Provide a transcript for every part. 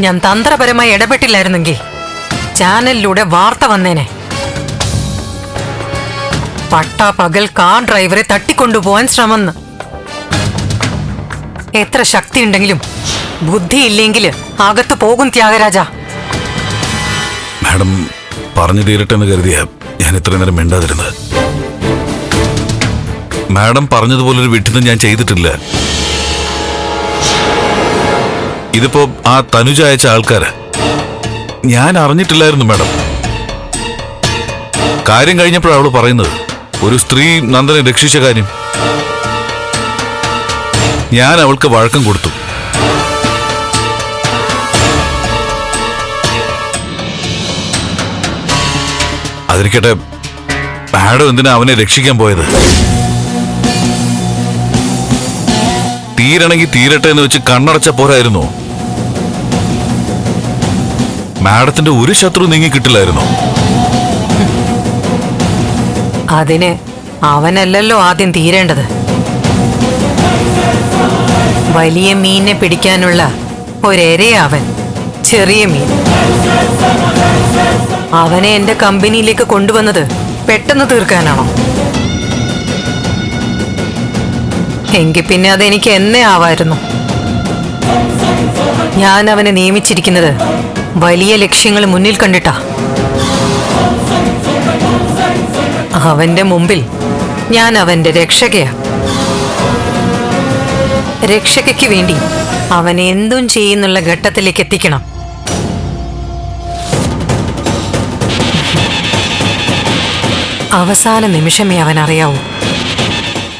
ഞാൻ തന്ത്രപരമായി ഇടപെട്ടില്ലായിരുന്നെങ്കിൽ ചാനലിലൂടെ വാർത്ത വന്നേനെ. പട്ടാ പകൽ കാർ ഡ്രൈവറെ തട്ടിക്കൊണ്ടുപോവാൻ ശ്രമന്ന്. എത്ര ശക്തിയുണ്ടെങ്കിലും ബുദ്ധിയില്ലെങ്കിൽ അകത്തു പോകും ത്യാഗരാജ. മാഡം പറഞ്ഞു തീരട്ടെ എന്ന് കരുതിയ ഞാൻ ഇത്രയും നേരം മിണ്ടാതിരുന്നത്. മാഡം പറഞ്ഞതുപോലൊരു വിട്ടിതം ഞാൻ ചെയ്തിട്ടില്ല. ഇതിപ്പോ ആ തനുജ അയച്ച ആൾക്കാര്? ഞാൻ അറിഞ്ഞിട്ടില്ലായിരുന്നു മാഡം. കാര്യം കഴിഞ്ഞപ്പോഴാണ് അവൾ പറയുന്നത്. ഒരു സ്ത്രീ നന്ദനെ രക്ഷിച്ച കാര്യം. ഞാൻ അവൾക്ക് വഴക്കം കൊടുത്തു. അതിരിക്കട്ടെ മാഡം എന്തിനാ അവനെ രക്ഷിക്കാൻ പോയത്? തീരണമെങ്കിൽ തീരട്ടെ എന്ന് വെച്ച് കണ്ണടച്ച പോരായിരുന്നു. മാഡത്തിന്റെ ഒരു ശത്രു നീങ്ങി കിട്ടില്ലായിരുന്നു? അതിന് അവനല്ലല്ലോ ആദ്യം തീരേണ്ടത്. വലിയ മീനിനെ പിടിക്കാനുള്ള ഒരേരയാ അവൻ. ചെറിയ മീൻ. അവനെ എന്റെ കമ്പനിയിലേക്ക് കൊണ്ടുവന്നത് പെട്ടെന്ന് തീർക്കാനാണോ? എങ്കിൽ പിന്നെ അതെനിക്ക് എന്നെ ആവായിരുന്നു. ഞാൻ അവനെ നിയമിച്ചിരിക്കുന്നത് വലിയ ലക്ഷ്യങ്ങൾ മുന്നിൽ കണ്ടിട്ടാ. അവന്റെ മുമ്പിൽ ഞാൻ അവന്റെ രക്ഷകയാ. രക്ഷകയ്ക്ക് വേണ്ടി അവൻ എന്തും ചെയ്യുന്നുള്ള ഘട്ടത്തിലേക്ക് എത്തിക്കണം. അവസാന നിമിഷമേ അവൻ അറിയാവൂ.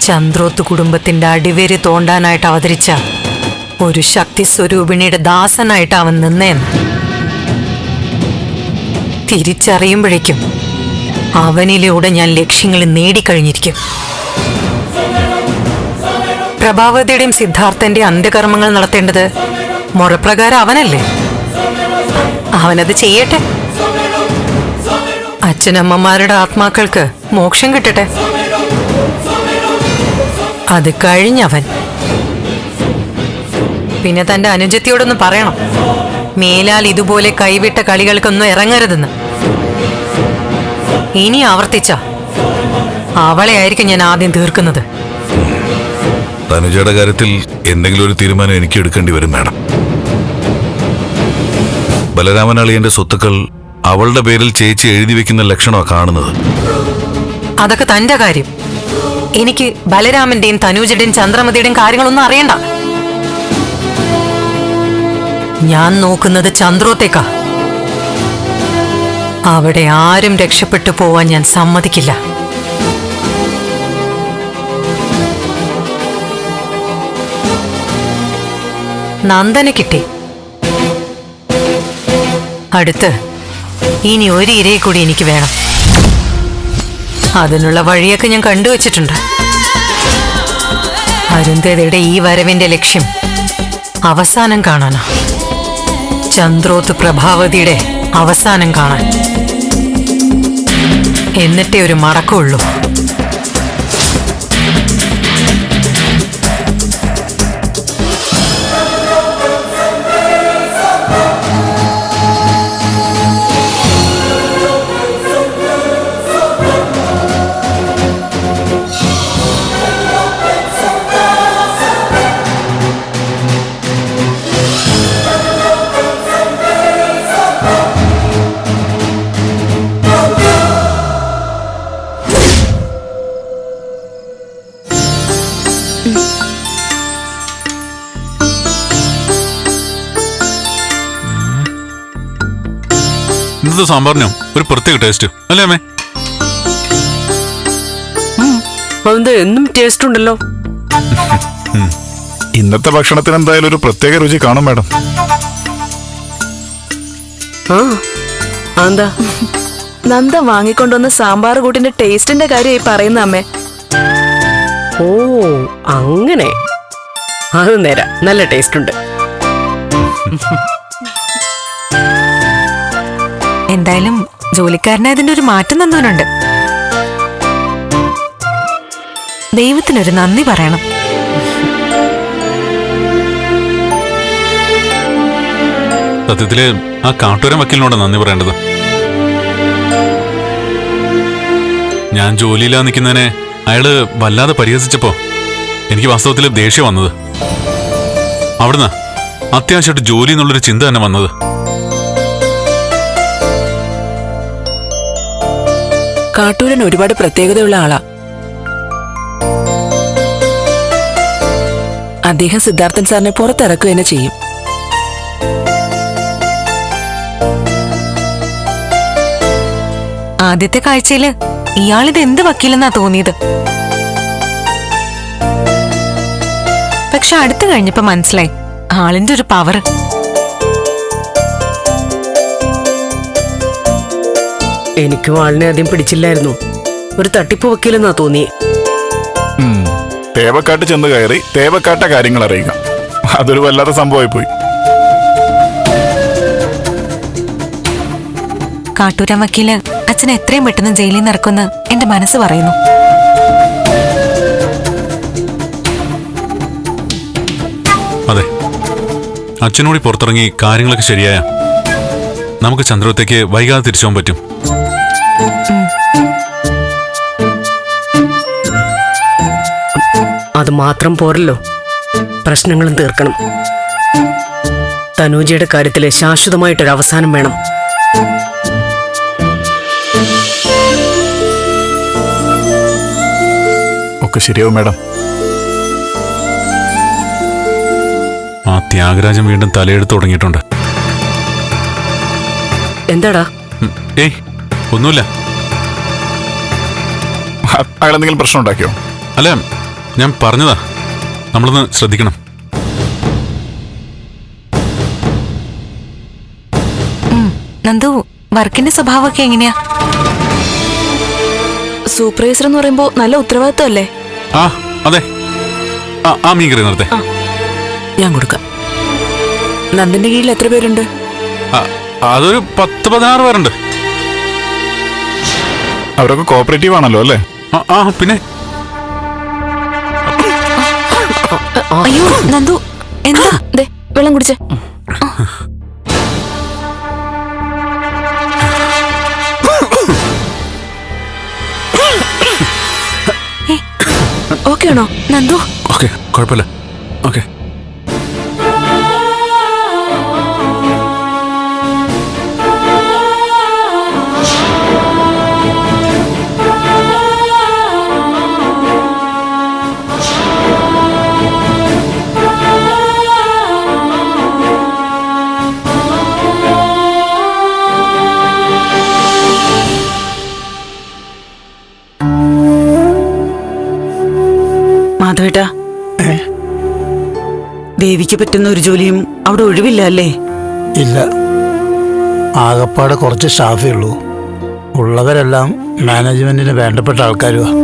ചന്ദ്രോത്ത് കുടുംബത്തിന്റെ അടിവേര് തോണ്ടാനായിട്ട് അവതരിച്ച ഒരു ശക്തി സ്വരൂപിണിയുടെ ദാസനായിട്ട് അവൻ നിന്നേന്ന്. തിരിച്ചറിയുമ്പോഴേക്കും അവനിലൂടെ ഞാൻ ലക്ഷ്യങ്ങൾ നേടിക്കഴിഞ്ഞിരിക്കും. പ്രഭാവതിയുടെയും സിദ്ധാർത്ഥന്റെ അന്ത്യകർമ്മങ്ങൾ നടത്തേണ്ടത് മുറപ്രകാരം അവനല്ലേ? അവനത് ചെയ്യട്ടെ. അച്ഛനമ്മമാരുടെ ആത്മാക്കൾക്ക് മോക്ഷം കിട്ടട്ടെ. അത് കഴിഞ്ഞവൻ. പിന്നെ തന്റെ അനുജത്തിയോടൊന്ന് പറയണം. മേലാൽ ഇതുപോലെ കൈവിട്ട കളികൾക്കൊന്നും ഇറങ്ങരുതെന്ന്. ഇനി ആവർത്തിച്ച. അവളെ ആയിരിക്കും ഞാൻ ആദ്യം തീർക്കുന്നത്. തനുജയുടെ കാര്യത്തിൽ എന്തെങ്കിലും ഒരു തീരുമാനം എനിക്ക് എടുക്കേണ്ടി വരും മാഡം. ബലരാമനാളിയന്റെ സ്വത്തുക്കൾ അവളുടെ പേരിൽ ചേച്ചി എഴുതി വെക്കുന്ന ലക്ഷണമാണ് കാണുന്നത്. അതൊക്കെ തന്റെ കാര്യം. എനിക്ക് ബലരാമന്റെയും തനൂജയുടെയും ചന്ദ്രമതിയുടെയും കാര്യങ്ങളൊന്നും അറിയണ്ട. ഞാൻ നോക്കുന്നത് ചന്ദ്രോത്തേക്കാ. അവിടെ ആരും രക്ഷപ്പെട്ടു പോവാൻ ഞാൻ സമ്മതിക്കില്ല. നന്ദനെ കിട്ടി. അടുത്ത് ഇനി ഒരു ഇരയെ കൂടി എനിക്ക് വേണം. അതിനുള്ള വഴിയൊക്കെ ഞാൻ കണ്ടുവച്ചിട്ടുണ്ട്. അരുന്ധതയുടെ ഈ വരവിന്റെ ലക്ഷ്യം അവസാനം കാണാനാ. ചന്ദ്രോത്ത് പ്രഭാവതിയുടെ അവസാനം കാണാൻ. എന്നിട്ടേ ഒരു മടക്കമുള്ളൂ. ഇന്നത്തെ സാമ്പാറിനും? ഒരു പ്രത്യേക ടേസ്റ്റ് അല്ലേ അമ്മേ? എന്നും ടേസ്റ്റ് ഉണ്ടല്ലോ. ഇന്നത്തെ ഭക്ഷണത്തിന് എന്തായാലും ഒരു പ്രത്യേക രുചി കാണും മാഡം. ആ അതെന്താ? നന്ദ വാങ്ങിക്കൊണ്ടുവന്ന സാമ്പാർ കൂട്ടിന്റെ ടേസ്റ്റിന്റെ കാര്യമായി പറയുന്ന അമ്മേ. ഓ അങ്ങനെ. അത് നേരാ. നല്ല ടേസ്റ്റ് ഉണ്ട്. എന്തായാലും ജോലിക്കാരനായതിന്റെ ഒരു മാറ്റം തന്നവനുണ്ട് ദൈവത്തിനൊരു നന്ദി പറയണം. സത്യത്തിൽ ആ കാട്ടൂരൻ വക്കീലിനോട് നന്ദി പറയേണ്ടത്. ഞാൻ ജോലിയില്ലാ നിൽക്കുന്നതിനെ അയാൾ വല്ലാതെ പരിഹസിച്ചപ്പോ എനിക്ക് വാസ്തവത്തിൽ ദേഷ്യം വന്നത്. അവിടുന്ന് അത്യാവശ്യമായിട്ട് ജോലി എന്നുള്ളൊരു ചിന്ത തന്നെ വന്നത്. കാട്ടൂരൻ ഒരുപാട് പ്രത്യേകതയുള്ള ആളാ. അദ്ദേഹം സിദ്ധാർത്ഥൻ സാറിനെ പുറത്തിറക്കുക തന്നെ ചെയ്യും. ആദ്യത്തെ കാഴ്ചയിൽ ഇയാളിത് എന്ത് വക്കീലെന്നാ തോന്നിയത്? പക്ഷെ അടുത്ത് കഴിഞ്ഞപ്പോ മനസ്സിലായി ആളിന്റെ ഒരു പവർ എനിക്കും വാളിനെ ആദ്യം പിടിച്ചില്ലായിരുന്നു. ഒരു തട്ടിപ്പ് വക്കീലെന്നാ തോന്നി. തേവക്കാട്ട് ചെന്ന് കയറി തേവക്കാട്ട കാര്യങ്ങൾ അറിയുക. അതൊരു വല്ലാത്ത സംഭവമായി പോയി കാട്ടൂരാൻ വക്കീൽ അച്ഛൻ എത്രയും പെട്ടെന്ന് ജയിലിൽ നിന്ന് ഇറക്കുമെന്ന് എന്റെ മനസ്സ് പറയുന്നു. അതെ. അച്ഛനോടി പുറത്തിറങ്ങി കാര്യങ്ങളൊക്കെ ശരിയായ. നമുക്ക് ചന്ദ്രത്തേക്ക് വൈകാതെ തിരിച്ചു പോകാൻ പറ്റും. അത് മാത്രം പോരല്ലോ. പ്രശ്നങ്ങളും തീർക്കണം. തനൂജയുടെ കാര്യത്തിലെ ശാശ്വതമായിട്ടൊരു അവസാനം വേണം. ഒക്കെ ശരിയാവും മാഡം. ആ ത്യാഗരാജൻ വീണ്ടും തലയെടുത്ത് തുടങ്ങിയിട്ടുണ്ട്. എന്താടാ? ഏയ് ഒന്നുമില്ല. അയാൾ എന്തെങ്കിലും പ്രശ്നം ഉണ്ടാക്കിയോ? അല്ല ഞാൻ പറഞ്ഞതാ. നമ്മളൊന്ന് ശ്രദ്ധിക്കണം. നന്ദു വർക്കിന്റെ സ്വഭാവമൊക്കെ എങ്ങനെയാ? സൂപ്പർവൈസർ എന്ന് പറയുമ്പോ നല്ല ഉത്തരവാദിത്വം അല്ലേ ആ അതെ. ആ ആ മീൻ കറി നിർത്തേ ഞാൻ കൊടുക്കാം. നന്ദിന്റെ കീഴിൽ എത്ര പേരുണ്ട്? ആ, അതൊരു പത്ത് പതിനാറ് പേരുണ്ട്. അവരൊക്കെ കോപ്പറേറ്റീവ് ആണല്ലോ അല്ലേ? ആ, ആ പിന്നെ അയ്യോ നന്ദു എന്താ? ദേ വെള്ളം കുടിച്ചേ. ഓക്കെ ആണോ? നന്ദു. ഓക്കെ കുഴപ്പമില്ല. ഓക്കെ. ദേവിക്ക് പറ്റുന്ന ഒരു ജോലിയും അവിടെ ഒഴിവില്ല അല്ലേ? ഇല്ല. ആകപ്പാടെ കുറച്ച് സ്റ്റാഫേ ഉള്ളൂ. ഉള്ളവരെല്ലാം മാനേജ്മെന്റിന് വേണ്ടപ്പെട്ട ആൾക്കാരുമാണ്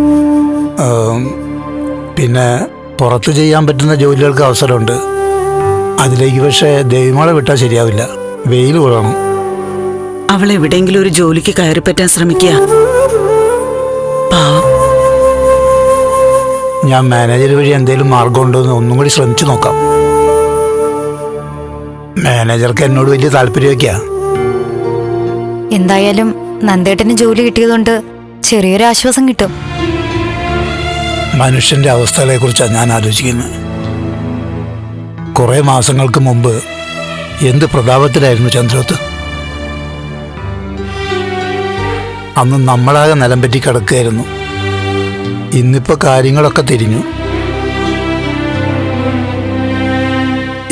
പിന്നെ പുറത്ത് ചെയ്യാൻ പറ്റുന്ന ജോലികൾക്ക് അവസരമുണ്ട്. അതിലേക്ക് പക്ഷേ ദേവിമാളെ വിട്ടാൽ ശരിയാവില്ല. വെയിൽ കൊള്ളണം. അവൾ എവിടെയെങ്കിലും ഒരു ജോലിക്ക് കയറി പറ്റാൻ ശ്രമിക്കുക. ഞാൻ മാനേജർ വഴി എന്തെങ്കിലും മാർഗമുണ്ടോ എന്ന് ഒന്നും കൂടി ശ്രമിച്ചു നോക്കാം. മാനേജർക്ക് എന്നോട് വലിയ താല്പര്യമൊക്കെയാ. എന്തായാലും നന്ദേട്ടന് ജോലി കിട്ടിയതുകൊണ്ട് ചെറിയൊരു ആശ്വാസം കിട്ടും. മനുഷ്യന്റെ അവസ്ഥകളെ കുറിച്ചാണ് ഞാൻ ആലോചിക്കുന്നത്. കുറേ മാസങ്ങൾക്ക് മുമ്പ് എന്ത് പ്രതാപത്തിലായിരുന്നു ചന്ദ്രോത്ത്? അന്ന് നമ്മളാകെ നിലം പറ്റി കിടക്കുകയായിരുന്നു. ഇന്നിപ്പോ കാര്യങ്ങളൊക്കെ തിരിഞ്ഞു.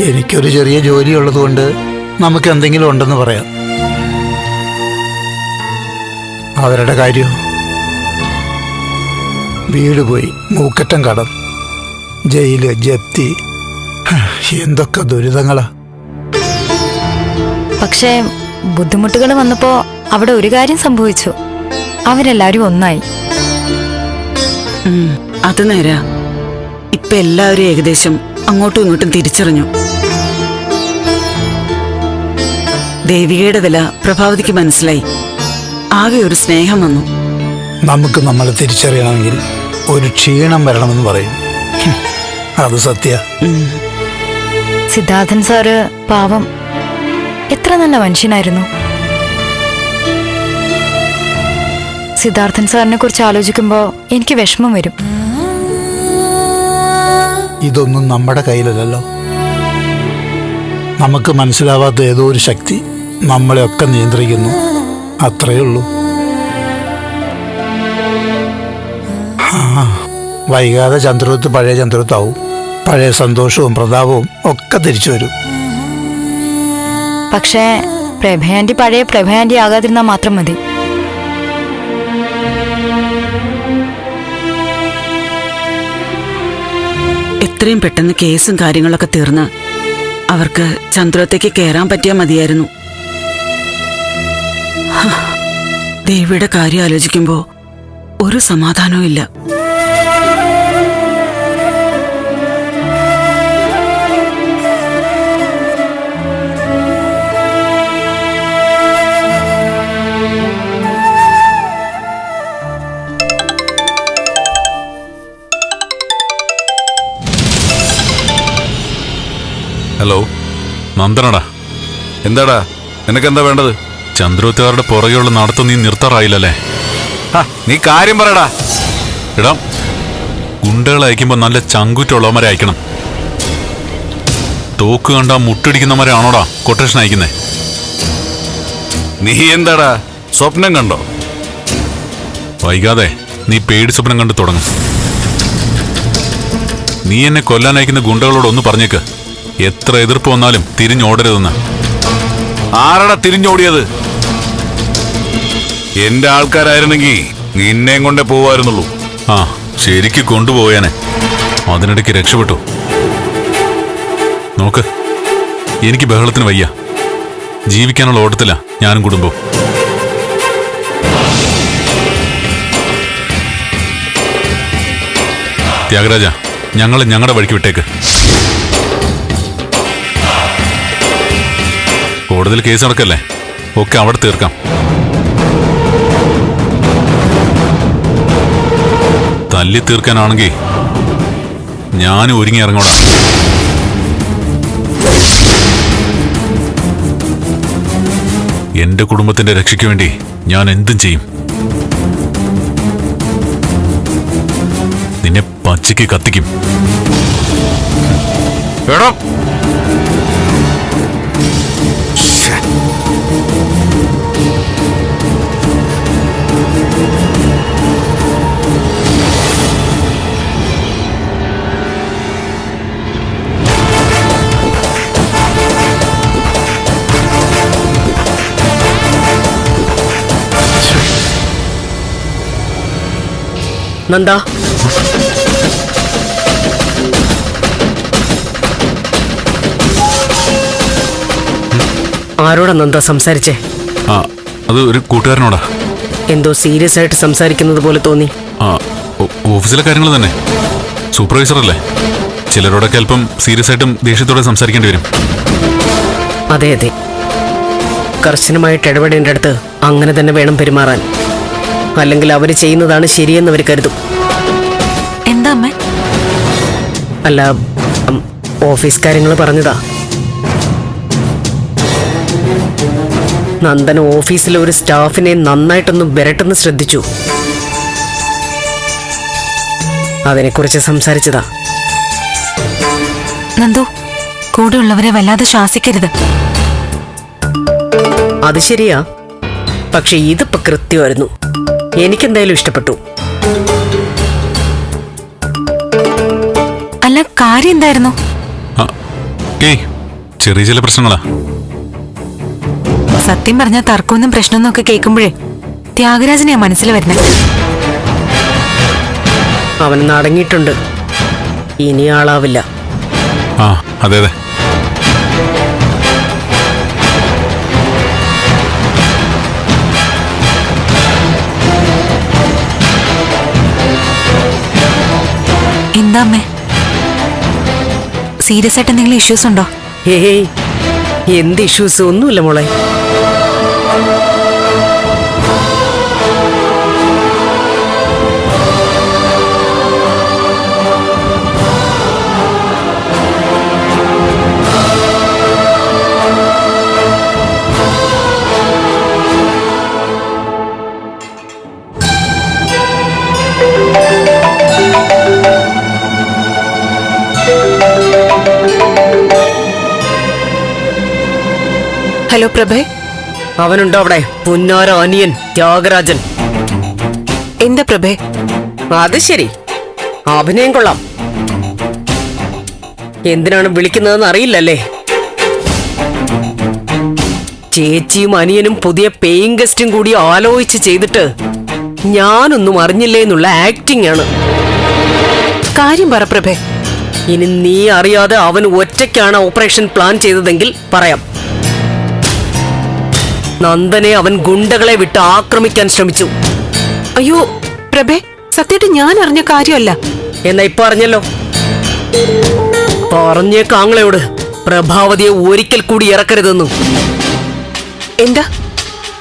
എനിക്കൊരു ചെറിയ ജോലി ഉള്ളതുകൊണ്ട് നമുക്ക് എന്തെങ്കിലും ഉണ്ടെന്ന് പറയാം. അവരുടെ കാര്യം. വീട് പോയി മൂക്കറ്റം കടം ജയിൽ ജപ്തി. എന്തൊക്കെ ദുരിതങ്ങളാ. പക്ഷേ ബുദ്ധിമുട്ടുകൾ വന്നപ്പോ അവിടെ ഒരു കാര്യം സംഭവിച്ചു. അവരെല്ലാരും ഒന്നായി. അത് നേരാ. ഇപ്പൊ എല്ലാവരും ഏകദേശം അങ്ങോട്ടും ഇങ്ങോട്ടും തിരിച്ചറിഞ്ഞു. ദേവികയുടെ വില പ്രഭാവതിക്ക് മനസ്സിലായി. ആകെ ഒരു സ്നേഹം വന്നു. നമുക്ക് നമ്മളെ തിരിച്ചറിയണമെങ്കിൽ ഒരു ക്ഷീണം വരണമെന്ന് പറയും. അത് സത്യ. സിദ്ധാർത്ഥൻ സാറ് പാവം. എത്ര നല്ല മനുഷ്യനായിരുന്നു. സിദ്ധാർത്ഥൻ സാറിനെ കുറിച്ച് ആലോചിക്കുമ്പോ എനിക്ക് വിഷമം വരും. ഇതൊന്നും നമ്മുടെ കയ്യിലല്ലല്ലോ. നമുക്ക് മനസ്സിലാവാത്ത ഏതോ ഒരു ശക്തി. നമ്മളെയൊക്കെ നിയന്ത്രിക്കുന്നു. അത്രയേ ഉള്ളൂ. ആ, വൈകാതെ ചന്ദ്രത്ത് പഴയ ചന്ദ്രത്താവും പഴയ സന്തോഷവും പ്രതാപവും ഒക്കെ തിരിച്ചു വരും. പക്ഷേ പ്രഭയാന്റെ പഴയ പ്രഭയാന്റെ ആകാതിരുന്നാൽ മാത്രം മതി. എത്രയും പെട്ടെന്ന് കേസും കാര്യങ്ങളൊക്കെ തീർന്ന് അവർക്ക് ചന്ദ്രത്തേക്ക് കയറാൻ പറ്റിയാൽ മതിയായിരുന്നു. ദേവിയുടെ കാര്യം ആലോചിക്കുമ്പോ ഒരു സമാധാനവും ഇല്ല. ഹലോ നന്ദനടാ. എന്താടാ? നിനക്കെന്താ വേണ്ടത്? ചന്ദ്രോത്തുകാരുടെ പുറകെയുള്ള നടത്തം നീ നിർത്താറായില്ലല്ലേ? നീ കാര്യം പറയടാ. ഇടാം ഗുണ്ടകളെ അയക്കുമ്പോൾ നല്ല ചങ്കുറ്റുള്ളവന്മാരെ അയക്കണം. തോക്ക് കണ്ട മുട്ടടിക്കുന്നവരാണോടാ കൊട്ടേഷൻ അയക്കുന്നേ? നീ എന്താടാ സ്വപ്നം കണ്ടോ? വൈകാതെ നീ പേടി സ്വപ്നം കണ്ടു തുടങ്ങും. നീ എന്നെ കൊല്ലാൻ അയക്കുന്ന ഗുണ്ടകളോട് ഒന്ന് പറഞ്ഞേക്ക്. എത്ര എതിർപ്പ് വന്നാലും തിരിഞ്ഞോടരുതെന്ന്. ആരടാ തിരിഞ്ഞോടിയത്? എന്റെ ആൾക്കാരായിരുന്നെങ്കിൽ നിന്നെയും കൊണ്ടേ പോവായിരുന്നുള്ളൂ. ആ ശരിക്ക് കൊണ്ടുപോയാനെ. അതിനിടയ്ക്ക് രക്ഷപ്പെട്ടു. നോക്ക് എനിക്ക് ബഹളത്തിന് വയ്യ. ജീവിക്കാനുള്ള ഓട്ടത്തില ഞാനും കുടുംബവും. ത്യാഗരാജ ഞങ്ങളെ ഞങ്ങളുടെ വഴിക്ക് വിട്ടേക്ക്. കോടതിയിൽ കേസ് നടക്കല്ലേ? ഒക്കെ അവിടെ തീർക്കാം. തല്ലി തീർക്കാനാണെങ്കിൽ ഞാനും ഒരുങ്ങി ഇറങ്ങോടാ. എന്റെ കുടുംബത്തിന്റെ രക്ഷയ്ക്ക് വേണ്ടി ഞാൻ എന്തും ചെയ്യും. നിന്നെ പച്ചയ്ക്ക് കത്തിക്കും. എടോ നന്ദ. ആരോടാ നന്ദ സംസാരിച്ചേ? ആ അത് ഒരു കൂട്ടുകാരനോടാ. എന്തോ സീരിയസ് ആയിട്ട് സംസാരിക്കുന്നത് പോലെ തോന്നി. ആ ഓ- ഓഫീസിലെ കാര്യങ്ങൾ തന്നെ. സൂപ്പർവൈസർ അല്ലേ ചിലരോടൊക്കെ അല്പം സീരിയസ് ആയിട്ടും ദേഷ്യത്തോടെ സംസാരിക്കേണ്ടി വരും. അതെ അതെ. കർശനമായിട്ട് ഇടപെടേണ്ട അടുത്ത് അങ്ങനെ തന്നെ വേണം പെരുമാറാൻ. അല്ലെങ്കിൽ അവർ ചെയ്യുന്നതാണ് ശരിയെന്ന് അവർ കരുതും. എന്താ അമ്മ? അല്ല ഉം, ഓഫീസ് കാര്യങ്ങൾ പറഞ്ഞതാ. നന്ദൻ ഓഫീസിലെ ഒരു സ്റ്റാഫിനെ നന്നായിട്ടൊന്ന് വിരട്ടെന്ന് ശ്രദ്ധിച്ചു. അതിനെക്കുറിച്ച് സംസാരിച്ചതാ. നന്ദു കൂടെയുള്ളവരെ വല്ലാതെ ശാസിക്കരുത്. അത് ശരിയാ. പക്ഷെ ഇതിപ്പോ കൃത്യമായിരുന്നു. എനിക്കെന്തായാലും ഇഷ്ടപ്പെട്ടു. അല്ല കാര്യം എന്തായിരുന്നു? ആ ഏയ് ചെറിയ ചില പ്രശ്നങ്ങളാ. സത്യം പറഞ്ഞ തർക്കമൊന്നും പ്രശ്നമൊന്നും ഒക്കെ കേൾക്കുമ്പോഴേ ത്യാഗരാജനെയാ മനസ്സിൽ വരുന്നത് അവൻ നടങ്ങിയിട്ടുണ്ട് ഇനി ആളാവില്ല. ആ അതെ അതെ. എന്താ സീരിയസ് ആയിട്ട് എന്തെങ്കിലും ഇഷ്യൂസ് ഉണ്ടോ? ഏയ് എന്ത് ഇഷ്യൂസ് ഒന്നുമില്ല മോളെ. ഹലോ പ്രഭേ. അവനുണ്ടോ അവിടെ? പുന്നാര അനിയൻ ത്യാഗരാജൻ. എന്താ പ്രഭേ? അത് ശരി. അഭിനയം കൊള്ളാം. എന്തിനാണ് വിളിക്കുന്നതെന്ന് അറിയില്ലല്ലേ? ചേച്ചിയും അനിയനും പുതിയ പേയിങ് ഗസ്റ്റും കൂടി ആലോചിച്ച് ചെയ്തിട്ട് ഞാനൊന്നും അറിഞ്ഞില്ലേ എന്നുള്ള ആക്ടിംഗ് ആണ്. കാര്യം പറ പ്രഭേ. ഇനി നീ അറിയാതെ അവൻ ഒറ്റയ്ക്കാണ് ഓപ്പറേഷൻ പ്ലാൻ ചെയ്തതെങ്കിൽ പറയാം. നന്ദനെ അവൻ ഗുണ്ടകളെ വിട്ട് ആക്രമിക്കാൻ ശ്രമിച്ചു. അയ്യോ പ്രഭേ സത്യമായിട്ട് ഞാൻ അറിഞ്ഞ കാര്യമല്ല. എന്നാ ഇപ്പൊ അറിഞ്ഞല്ലോ. പറഞ്ഞേക്കാങ്ങളയോട് പ്രഭാവതിയെ ഒരിക്കൽ കൂടി ഇറക്കരുതെന്നു. എന്താ?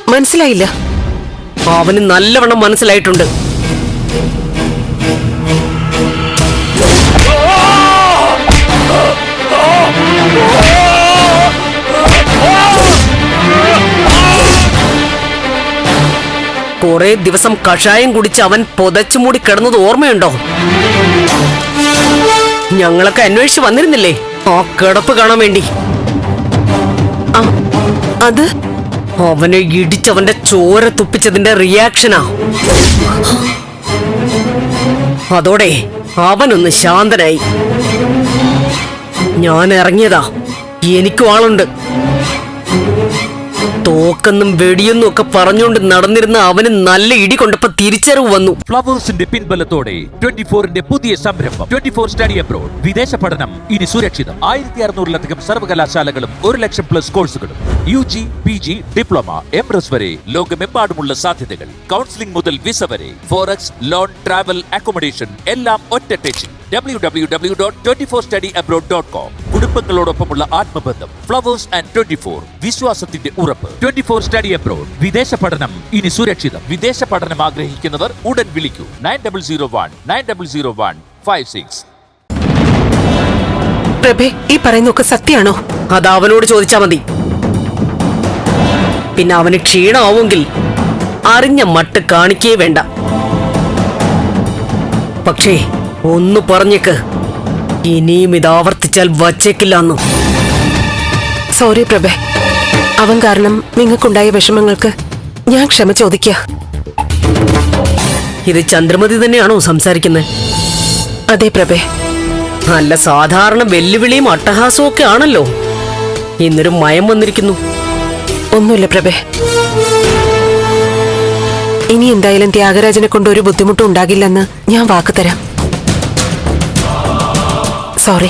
മനസ്സിലായില്ല. അവന് നല്ലവണ്ണം മനസ്സിലായിട്ടുണ്ട്. കുറെ ദിവസം കഷായം കുടിച്ച് അവൻ പുതച്ചുമൂടി കിടന്നത് ഓർമ്മയുണ്ടോ? ഞങ്ങളൊക്കെ അന്വേഷിച്ച് വന്നിരുന്നില്ലേ? ആ കിടപ്പ് കാണാൻ വേണ്ടി. അത്? അവനെ ഇടിച്ചവന്റെ ചോര തുപ്പിച്ചതിന്റെ റിയാക്ഷനാ അതോടെ അവനൊന്ന് ശാന്തനായി. ഞാൻ ഇറങ്ങിയതാ. എനിക്കും ആളുണ്ട്. തോക്കെന്നും വെടിയെന്നും ഒക്കെ പറഞ്ഞുകൊണ്ട് നടന്നിരുന്ന അവന് നല്ല ഇടി കൊണ്ടപ്പോ തിരിച്ചറിവ് വന്നു. ഫ്ലവേഴ്സിന്റെ പിൻബലത്തോടെ ട്വന്റി ഫോറിന്റെ പുതിയ സംരംഭം. Twenty four study abroad. വിദേശ പഠനം ഇനി സുരക്ഷിതം. ആയിരത്തി അറുന്നൂറിലധികം സർവകലാശാലകളും ഒരു ലക്ഷം പ്ലസ് കോഴ്സുകളും. U G P G diploma M S വരെ ലോകമെമ്പാടുമുള്ള സാധ്യതകൾ. കൗൺസിലിംഗ് മുതൽ വിസ വരെ. ഫോറക്സ് ലോൺ ട്രാവൽ അക്കോമഡേഷൻ എല്ലാം ഒറ്റ ടെച്ചിൽ. W W W dot twenty four study abroad dot com കുടുംബങ്ങളോടൊപ്പമുള്ള ആത്മബന്ധം ഫ്ലവേഴ്സ് ആൻഡ് ട്വന്റി ഫോർ വിശ്വാസത്തിന്റെ ഉറപ്പ്. ട്വന്റി ഫോർ സ്റ്റഡി അബ്രോഡ് വിദേശ പഠനം ഇനി സുരക്ഷിതം. വിദേശ പഠനം ആഗ്രഹിക്കുന്നവർ ഉടൻ വിളിക്കൂ. Nine double zero one nine double zero one five six. പ്രഭേ ഈ പറയുന്നൊക്കെ സത്യാണോ അത് അവനോട് ചോദിച്ചാ മതി. പിന്നെ അവന് ക്ഷീണമാവുമെങ്കിൽ അറിഞ്ഞ മട്ട് കാണിക്കേ വേണ്ട. പക്ഷേ ഒന്ന് പറഞ്ഞേക്ക്. ഇനിയും ഇത് ആവർത്തിച്ചാൽ വച്ചേക്കില്ലെന്നു. സോറി പ്രഭേ. അവൻ കാരണം നിങ്ങൾക്കുണ്ടായ വിഷമങ്ങൾക്ക് ഞാൻ ക്ഷമ ചോദിക്കുക ഇത് ചന്ദ്രമതി തന്നെയാണോ സംസാരിക്കുന്നത് അതെ പ്രഭേ. നല്ല സാധാരണ വെല്ലുവിളിയും അട്ടഹാസവും ഒക്കെ ആണല്ലോ. ഇന്നൊരു മയം വന്നിരിക്കുന്നു. ഒന്നുമില്ല പ്രഭേ. ഇനി എന്തായാലും ത്യാഗരാജനെ കൊണ്ട് ഒരു ബുദ്ധിമുട്ടും ഉണ്ടാകില്ലെന്ന് ഞാൻ വാക്ക് തരാം. സോറി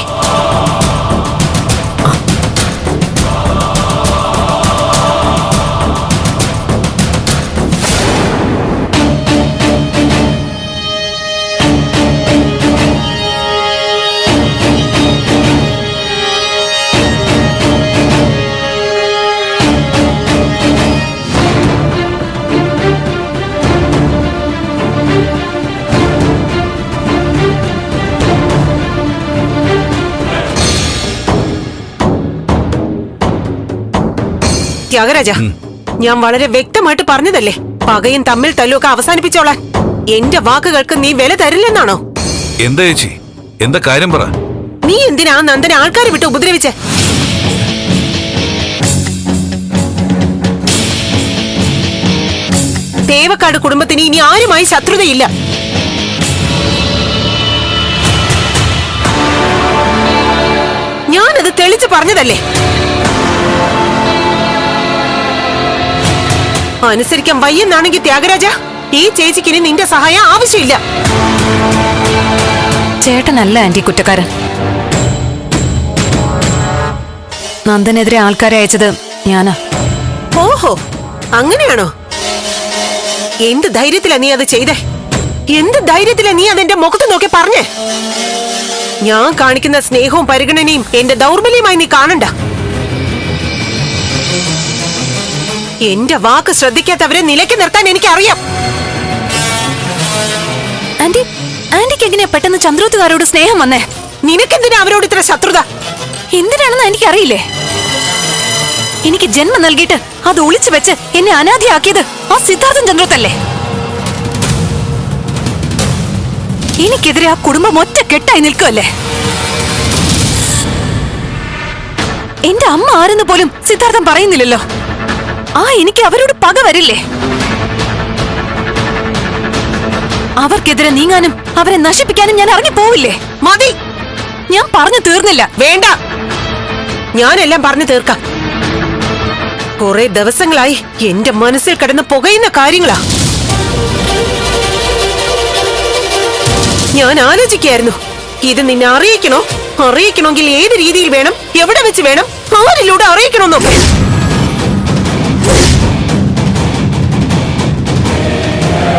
ത്യാഗരാജ ഞാൻ വളരെ വ്യക്തമായിട്ട് പറഞ്ഞതല്ലേ? പകയും തമ്മിൽ തല്ലുമൊക്കെ അവസാനിപ്പിച്ചോളാൻ. എന്റെ വാക്കുകൾക്ക് നീ വില തരില്ലെന്നാണോ? എന്താ ചേച്ചി? എന്താ കാര്യം പറ. നീ എന്തിനാ നന്ദനെ ആൾക്കാരെ വിട്ട് ഉപദ്രവിച്ചേ? തേവക്കാട് കുടുംബത്തിന് ഇനി ആരുമായി ശത്രുതയില്ല. ഞാനത് തെളിച്ചു പറഞ്ഞതല്ലേ? അനുസരിക്കാൻ വയ്യെന്നാണെങ്കിൽ ത്യാഗരാജ ഈ ചേച്ചിക്ക് ഇനി നിന്റെ സഹായം ആവശ്യമില്ല. ചേട്ടനല്ല ആന്റി കുറ്റക്കാരൻ. നന്ദനെതിരെ ആൾക്കാരെ അയച്ചത് ഞാനാ. ഓഹോ അങ്ങനെയാണോ? എന്ത് ധൈര്യത്തിലാ നീ അത് ചെയ്തേ? എന്ത് ധൈര്യത്തിലാ നീ അതെന്റെ മുഖത്ത് നോക്കി പറഞ്ഞേ? ഞാൻ കാണിക്കുന്ന സ്നേഹവും പരിഗണനയും എന്റെ ദൗർബല്യമായി നീ കാണണ്ട. എന്റെ വാക്ക് ശ്രദ്ധിക്കാത്തവരെ നിലയ്ക്ക് നിർത്താൻ എനിക്കറിയാം. ആന്റി ആന്റിക്ക് എങ്ങനെയാ പെട്ടെന്ന് ചന്ദ്രോത്തുകാരോട് സ്നേഹം വന്നേ? നിനക്കെന്തിനാ അവരോട് ഇത്ര ശത്രുത? എന്തിനാണെന്ന് എനിക്കറിയില്ലേ? എനിക്ക് ജന്മം നൽകിയിട്ട് അത് ഒളിച്ചു വെച്ച് എന്നെ അനാഥയാക്കിയത് ആ സിദ്ധാർത്ഥൻ ചന്ദ്രത്തല്ലേ? എനിക്കെതിരെ ആ കുടുംബം ഒറ്റ കെട്ടായി നിൽക്കുമല്ലേ എന്റെ അമ്മ ആരെന്ന് പോലും സിദ്ധാർത്ഥം പറയുന്നില്ലല്ലോ. ആ എനിക്ക് അവരോട് പക വരില്ലേ? അവർക്കെതിരെ നീങ്ങാനും അവരെ നശിപ്പിക്കാനും ഞാൻ ഇറങ്ങി പോവില്ലേ? മതി. ഞാൻ പറഞ്ഞു തീർന്നില്ല. വേണ്ട. ഞാനെല്ലാം പറഞ്ഞു തീർക്കാം. കുറെ ദിവസങ്ങളായി എന്റെ മനസ്സിൽ കിടന്ന് പുകയുന്ന കാര്യങ്ങളാ. ഞാൻ ആലോചിക്കായിരുന്നു ഇത് നിന്നെ അറിയിക്കണോ? അറിയിക്കണമെങ്കിൽ ഏത് രീതിയിൽ വേണം? എവിടെ വെച്ച് വേണം? ആരിലൂടെ അറിയിക്കണമെന്നോ?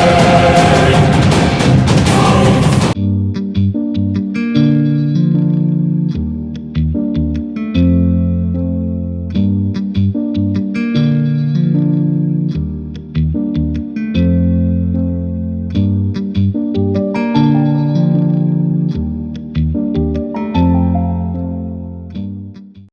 Thank.